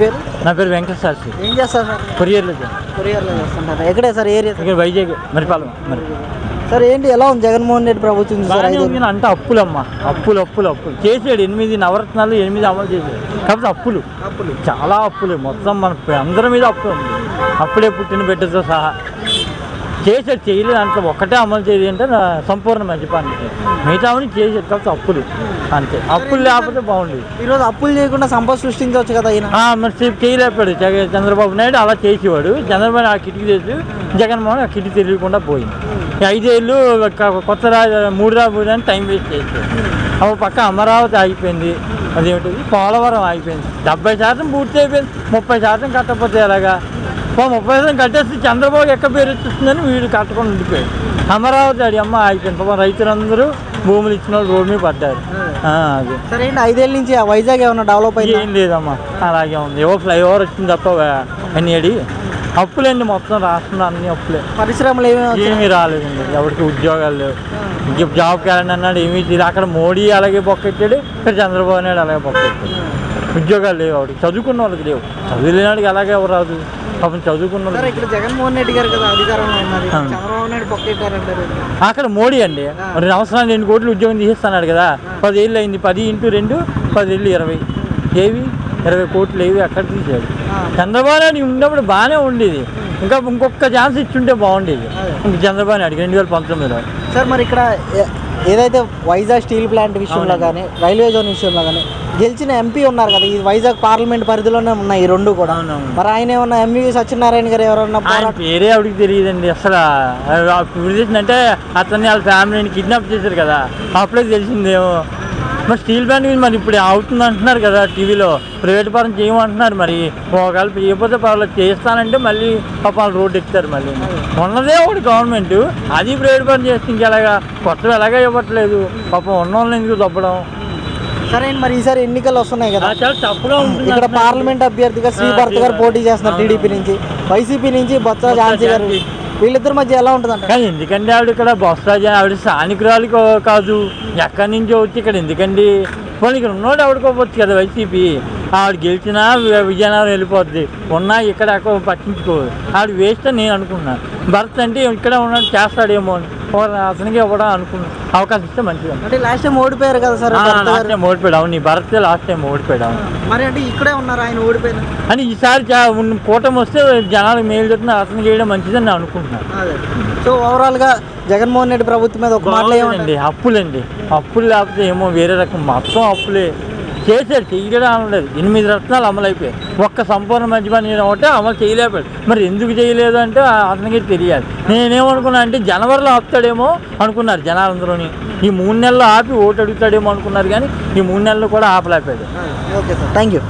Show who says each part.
Speaker 1: పేరు?
Speaker 2: నా పేరు వెంకట శాస్త్రి.
Speaker 1: ఏం చేస్తారు సార్?
Speaker 2: కొరియర్లో
Speaker 1: కొరియర్లో చేస్తుంటారు. ఎక్కడే సార్ ఏరియా?
Speaker 2: ఇక్కడ వైజాగ్ మరిపాలెం మరి.
Speaker 1: సార్ ఏంటి ఎలా ఉంది? జగన్మోహన్ రెడ్డి ప్రభుత్వం సార్ ఐదు
Speaker 2: కానీ అంటే అప్పులమ్మా. అప్పులు అప్పులు అప్పులు. చేసాడు ఎనిమిది నవరత్నాలు ఎనిమిది అమలు చేశాడు కాకపోతే అప్పులు.
Speaker 1: అప్పులు.
Speaker 2: చాలా అప్పులు. మొత్తం మన ప- అందరి మీద అప్పు ఉంది అప్పుడే పుట్టిన బిడ్డతో సహా. చేసాడు చేయలేదు. అంటే ఒక్కటే అమలు చేయలేదు అంటే సంపూర్ణ మద్యపాన్ని మిగతావని చేసాడు కాకపోతే అప్పులు. అంతే. అప్పులు లేకపోతే బాగుండేది.
Speaker 1: ఈరోజు అప్పులు చేయకుండా సంపద సృష్టించవచ్చు కదా
Speaker 2: మరి జగ- చంద్రబాబు నాయుడు అలా చేసేవాడు. చంద్రబాబు ఆ కిటికీ చేసి జగన్మోహన్ ఆ కిటికీ తెలియకుండా పోయింది. ఐదేళ్ళు కొత్త రాజు మూడు రాజు అని టైం వేస్ట్ చేశాడు అప్పుడు పక్క అమరావతి ఆగిపోయింది. అదేమిటి పోలవరం ఆగిపోయింది. డెబ్బై శాతం పూర్తి అయిపోయింది ముప్పై శాతం కట్టకపోతే ఎలాగా? ఓ ముప్పై శాతం కట్టేస్తే చంద్రబాబు ఎక్క పేరు వచ్చిస్తుందని వీడు కట్టకుండా ఉండిపోయాడు. అమరావతి అడి అమ్మ ఆగిపోయింది. పాపం రైతులందరూ భూములు ఇచ్చిన వాళ్ళు రోడ్డు మీద పడ్డారు. అదే.
Speaker 1: సరే ఏంటి ఐదేళ్ళ నుంచి ఆ వైజాగ్ ఏమైనా డెవలప్ అయింది?
Speaker 2: ఏం లేదమ్మా. అలాగే ఉంది. ఏవో ఫ్లైఓవర్ వచ్చింది తప్ప అన్నిటి అప్పులండి మొత్తం రాష్ట్రంలో అన్ని అప్పులే.
Speaker 1: పరిశ్రమలు వచ్చాయి?
Speaker 2: ఏమీ రాలేదండి. ఎవరికి ఉద్యోగాలు లేవు. జాబ్ క్యాలెండర్ అన్నాడు. ఏమీ అక్కడ మోడీ అలాగే బొక్కెట్టాడు ఇక్కడ చంద్రబాబు నాయుడు అలాగే బొక్కెట్టాడు ఉద్యోగాలు లేవు ఆవిడకి. చదువుకున్న వాళ్ళకి లేవు. చదువులేనాడికి అలాగే ఎవరు రాదు. పాపం చదువుకున్న
Speaker 1: సార్ ఇక్కడ జగన్మోహన్ రెడ్డి గారు కదా అధికారంలో ఉన్నారు.
Speaker 2: అవును.
Speaker 1: చంద్రబాబు నాయుడు పొక్కెట్టారంటారు
Speaker 2: అక్కడ మోడీ అండి. రెండు సంవత్సరాలు రెండు కోట్లు ఉద్యోగం తీసేస్తున్నాడు కదా. పదేళ్ళు అయింది. పది ఇంటూ రెండు పదేళ్ళు ఇరవై. ఏవి? ఇరవై కోట్లు ఏవి? అక్కడ తీసాడు. చంద్రబాబు నాయుడు ఉన్నప్పుడు బాగానే ఉండేది. ఇంకా ఇంకొక ఛాన్స్ ఇచ్చుంటే బాగుండేది.
Speaker 1: అదే.
Speaker 2: ఇంక చంద్రబాబు నాయుడు రెండు వేల పంతొమ్మిదిలో.
Speaker 1: సార్ మరి ఇక్కడ ఏదైతే వైజాగ్ స్టీల్ ప్లాంట్ విషయంలో కానీ రైల్వే జోన్ విషయంలో కానీ గెలిచిన ఎంపీ ఉన్నారు కదా ఈ వైజాగ్ పార్లమెంట్ పరిధిలోనే ఉన్నాయి ఈ రెండు కూడా. మరి ఆయన ఏమన్నా ఎంవి సత్యనారాయణ గారు ఎవరన్నా
Speaker 2: పేరే ఆవిడకి తెలియదండి అసలు. అంటే అతన్ని వాళ్ళ ఫ్యామిలీని కిడ్నాప్ చేశారు కదా. అప్పుడే తెలిసిందేమో. మరి స్టీల్ ప్లాంట్ మీద మరి ఇప్పుడు అవుతుంది అంటున్నారు కదా టీవీలో. ప్రైవేట్ పరం చేయమంటున్నారు మరి. ఒకవేళ చేయకపోతే పర్వాలేదు చేస్తానంటే మళ్ళీ పాప వాళ్ళు రోడ్డు ఎక్కుతారు మళ్ళీ. ఉన్నదే ఒకటి గవర్నమెంట్ అది ప్రైవేట్ పరం చేస్తే ఇంకెలాగా? కొత్తగా ఎలాగా ఇవ్వట్లేదు? పాపం ఉన్న వాళ్ళని ఎందుకు దొబ్బడం?
Speaker 1: సరే అండి, మరి ఈసారి ఎన్నికలు వస్తున్నాయి కదా.
Speaker 2: చాలా తప్పుగా ఉంటుంది
Speaker 1: ఇక్కడ పార్లమెంట్ అభ్యర్థిగా శ్రీ భరత్ గారు పోటీ చేస్తున్నారు టీడీపీ నుంచి. వైసీపీ నుంచి బొత్స ఝాన్సీ గారు. వీళ్ళిద్దరి మధ్య ఎలా ఉంటుంది
Speaker 2: కానీ ఎందుకండి ఆవిడ ఇక్కడ బొస్తాజీ ఆవిడ స్థానికురాలు కాదు ఎక్కడి నుంచో వచ్చి ఇక్కడ ఎందుకండి? పోనీ ఇక్కడ ఉన్నోడు ఆవిడకోవచ్చు కదా వైసీపీ. ఆవిడ గెలిచినా వి- విజయనగరం వెళ్ళిపోద్ది. ఉన్నా ఇక్కడ పట్టించుకో ఆవిడ వేస్ట్ అని నేను అనుకున్నాను భర్త అంటే ఇక్కడ ఉన్నాడు చేస్తాడేమో అని. అతనికి ఇవ్వడం అనుకున్నా. అవకాశం ఇస్తే మంచిది
Speaker 1: అంటే లాస్ట్ టైం ఓడిపోయారు కదా సార్
Speaker 2: లాస్ట్ టైం ఓడిపోయాడు. అవును నీ భర్త లాస్ట్ టైం ఓడిపోయాడు
Speaker 1: మరి అంటే ఇక్కడే ఉన్నారు ఆయన ఓడిపోయిన?
Speaker 2: అని ఈసారి కూటమి వస్తే జనాలకు మేలు జరుగుతుంది అతను చేయడం మంచిదని నేను అనుకుంటున్నాను.
Speaker 1: సో ఓవరాల్గా జగన్మోహన్ రెడ్డి ప్రభుత్వం మీద ఒక మాటలో
Speaker 2: అప్పులండి. అప్పులు లేకపోతే ఏమో వేరే రకం. మొత్తం అప్పులే. చేశాడు చేయడం అనలేదు. ఎనిమిది రత్నాలు అమలు ఒక్క సంపూర్ణ మద్యపానం ఒకటే అమలు చేయలేకపోయాడు. మరి ఎందుకు చేయలేదు అంటే అతనికి తెలియాలి. నేనేమనుకున్నా అంటే జనవరిలో ఆపుతాడేమో అనుకున్నారు జనాలందరూని. ఈ మూడు నెలలు ఆపి ఓటు అడుగుతాడేమో అనుకున్నారు కానీ ఈ మూడు నెలలు కూడా ఆపలేకపోయాడు.
Speaker 1: Okay sir. Thank you